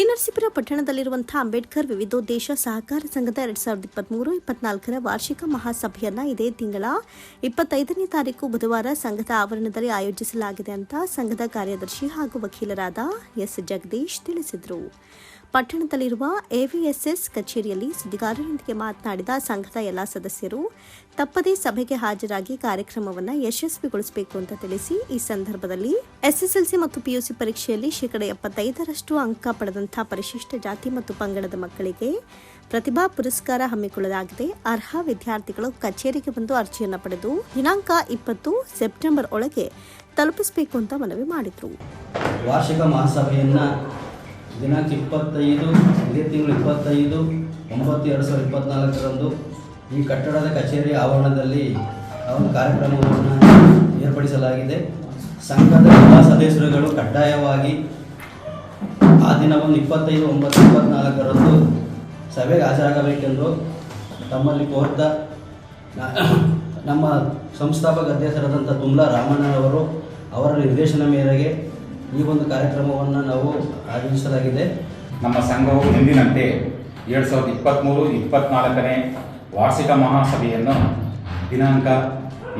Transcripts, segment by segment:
ನರಸೀಪುರ ಪಟ್ಟಣದಲ್ಲಿರುವಂತಹ ಅಂಬೇಡ್ಕರ್ ವಿವಿಧೋದ್ದೇಶ ಸಹಕಾರ ಸಂಘದ ಎರಡ್ ಸಾವಿರದ ಇಪ್ಪತ್ಮೂರು, ಇಪ್ಪತ್ನಾಲ್ಕರ ವಾರ್ಷಿಕ ಮಹಾಸಭೆಯನ್ನ ಇದೇ ತಿಂಗಳ ಇಪ್ಪತ್ತೈದನೇ ತಾರೀಕು ಬುಧವಾರ ಸಂಘದ ಆವರಣದಲ್ಲಿ ಆಯೋಜಿಸಲಾಗಿದೆ ಅಂತ ಸಂಘದ ಕಾರ್ಯದರ್ಶಿ ಹಾಗೂ ವಕೀಲರಾದ ಎಸ್. ಜಗದೀಶ್ ತಿಳಿಸಿದರು. ಪಟ್ಟಣದಲ್ಲಿರುವ ಎವಿಎಸ್ಎಸ್ ಕಚೇರಿಯಲ್ಲಿ ಸುದ್ದಿಗಾರರೊಂದಿಗೆ ಮಾತನಾಡಿದ ಸಂಘದ ಎಲ್ಲ ಸದಸ್ಯರು, ತಪ್ಪದೇ ಸಭೆಗೆ ಹಾಜರಾಗಿ ಕಾರ್ಯಕ್ರಮವನ್ನು ಯಶಸ್ವಿಗೊಳಿಸಬೇಕು ಅಂತ ತಿಳಿಸಿ ಈ ಸಂದರ್ಭದಲ್ಲಿ ಎಸ್ಎಸ್ಎಲ್ಸಿ ಮತ್ತು ಪಿಯುಸಿ ಪರೀಕ್ಷೆಯಲ್ಲಿ ಶೇಕಡ ಎಪ್ಪತ್ತೈದರಷ್ಟು ಅಂಕ ಪಡೆದಂತಹ ಪರಿಶಿಷ್ಟ ಜಾತಿ ಮತ್ತು ಪಂಗಡದ ಮಕ್ಕಳಿಗೆ ಪ್ರತಿಭಾ ಪುರಸ್ಕಾರ ಹಮ್ಮಿಕೊಳ್ಳಲಾಗಿದೆ. ಅರ್ಹ ವಿದ್ಯಾರ್ಥಿಗಳು ಕಚೇರಿಗೆ ಬಂದು ಅರ್ಜಿಯನ್ನು ಪಡೆದು ದಿನಾಂಕ ಇಪ್ಪತ್ತು ಸೆಪ್ಟೆಂಬರ್ ಒಳಗೆ ತಲುಪಿಸಬೇಕು ಅಂತ ಮನವಿ ಮಾಡಿದರು. ವಾರ್ಷಿಕ ಮಹಾಸಭೆಯನ್ನು ದಿನಾಂಕ ಇಪ್ಪತ್ತೈದು, ಇದೇ ತಿಂಗಳು ಇಪ್ಪತ್ತೈದು, ಒಂಬತ್ತು ಎರಡು ಸಾವಿರದ ಇಪ್ಪತ್ತ್ನಾಲ್ಕರಂದು ಈ ಕಟ್ಟಡದ ಕಚೇರಿ ಆವರಣದಲ್ಲಿ ಒಂದು ಕಾರ್ಯಕ್ರಮವನ್ನು ಏರ್ಪಡಿಸಲಾಗಿದೆ. ಸಂಘದ ಎಲ್ಲ ಸದಸ್ಯರುಗಳು ಕಡ್ಡಾಯವಾಗಿ ಆ ದಿನವನ್ನು ಇಪ್ಪತ್ತೈದು, ಒಂಬತ್ತು, ಇಪ್ಪತ್ನಾಲ್ಕರಂದು ಸಭೆಗೆ ಹಾಜರಾಗಬೇಕೆಂದು ತಮ್ಮಲ್ಲಿ ಕೋರ್ತಾ ನಮ್ಮ ಸಂಸ್ಥಾಪಕ ಅಧ್ಯಕ್ಷರಾದಂಥ ತುಮ್ಲಾ ರಾಮಣ್ಣನವರು ಅವರ ನಿರ್ದೇಶನ ಮೇರೆಗೆ ಈ ಒಂದು ಕಾರ್ಯಕ್ರಮವನ್ನು ನಾವು ಆಯೋಜಿಸಲಾಗಿದೆ. ನಮ್ಮ ಸಂಘವು ಎಂದಿನಂತೆ ಎರಡು ಸಾವಿರದ ಇಪ್ಪತ್ತ್ಮೂರು ಇಪ್ಪತ್ತ್ನಾಲ್ಕನೇ ವಾರ್ಷಿಕ ಮಹಾಸಭೆಯನ್ನು ದಿನಾಂಕ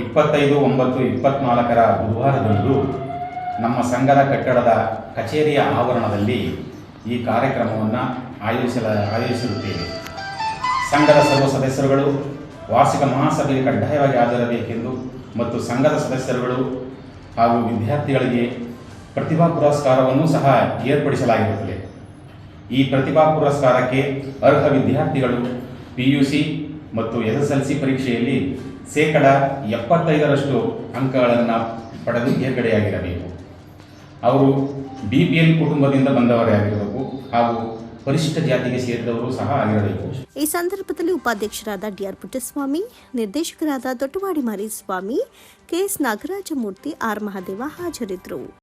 ಇಪ್ಪತ್ತೈದು, ಒಂಬತ್ತು ಇಪ್ಪತ್ತ್ನಾಲ್ಕರ ಬುಧವಾರದಂದು ನಮ್ಮ ಸಂಘದ ಕಟ್ಟಡದ ಕಚೇರಿಯ ಆವರಣದಲ್ಲಿ ಈ ಕಾರ್ಯಕ್ರಮವನ್ನು ಆಯೋಜಿಸಲ, ಆಯೋಜಿಸಿರುತ್ತೇವೆ. ಸಂಘದ ಸರ್ವ ಸದಸ್ಯರುಗಳು ವಾರ್ಷಿಕ ಮಹಾಸಭೆಗೆ ಕಡ್ಡಾಯವಾಗಿ ಹಾಜರಬೇಕೆಂದು ಮತ್ತು ಸಂಘದ ಸದಸ್ಯರುಗಳು ಹಾಗೂ ವಿದ್ಯಾರ್ಥಿಗಳಿಗೆ ಪ್ರತಿಭಾ ಪುರಸ್ಕಾರವನ್ನು ಸಹ ಏರ್ಪಡಿಸಲಾಗಿರುತ್ತದೆ. ಈ ಪ್ರತಿಭಾ ಪುರಸ್ಕಾರಕ್ಕೆ ಅರ್ಹ ವಿದ್ಯಾರ್ಥಿಗಳು ಪಿ ಯು ಸಿ ಮತ್ತು ಎಸ್ ಎಸ್ ಎಲ್ ಸಿ ಪರೀಕ್ಷೆಯಲ್ಲಿ ಶೇಕಡ ಎಪ್ಪತ್ತೈದರಷ್ಟು ಅಂಕಗಳನ್ನು ಪಡೆದು ತೇರ್ಗಡೆಯಾಗಿರಬೇಕು ಅವರು ಬಿ ಪಿ ಎಲ್ ಕುಟುಂಬದಿಂದ ಬಂದವರೇ ಆಗಿರಬೇಕು ಹಾಗೂ ಪರಿಶಿಷ್ಟ ಜಾತಿಗೆ ಸೇರಿದವರು ಸಹ ಆಗಿರಬೇಕು. ಈ ಸಂದರ್ಭದಲ್ಲಿ ಉಪಾಧ್ಯಕ್ಷರಾದ ಡಿಆರ್ ಪುಟ್ಟಸ್ವಾಮಿ, ನಿರ್ದೇಶಕರಾದ Doddavadi Mariswamy K S Nagarajamurthy, R. Mahadeva ಹಾಜರಿದ್ದರು.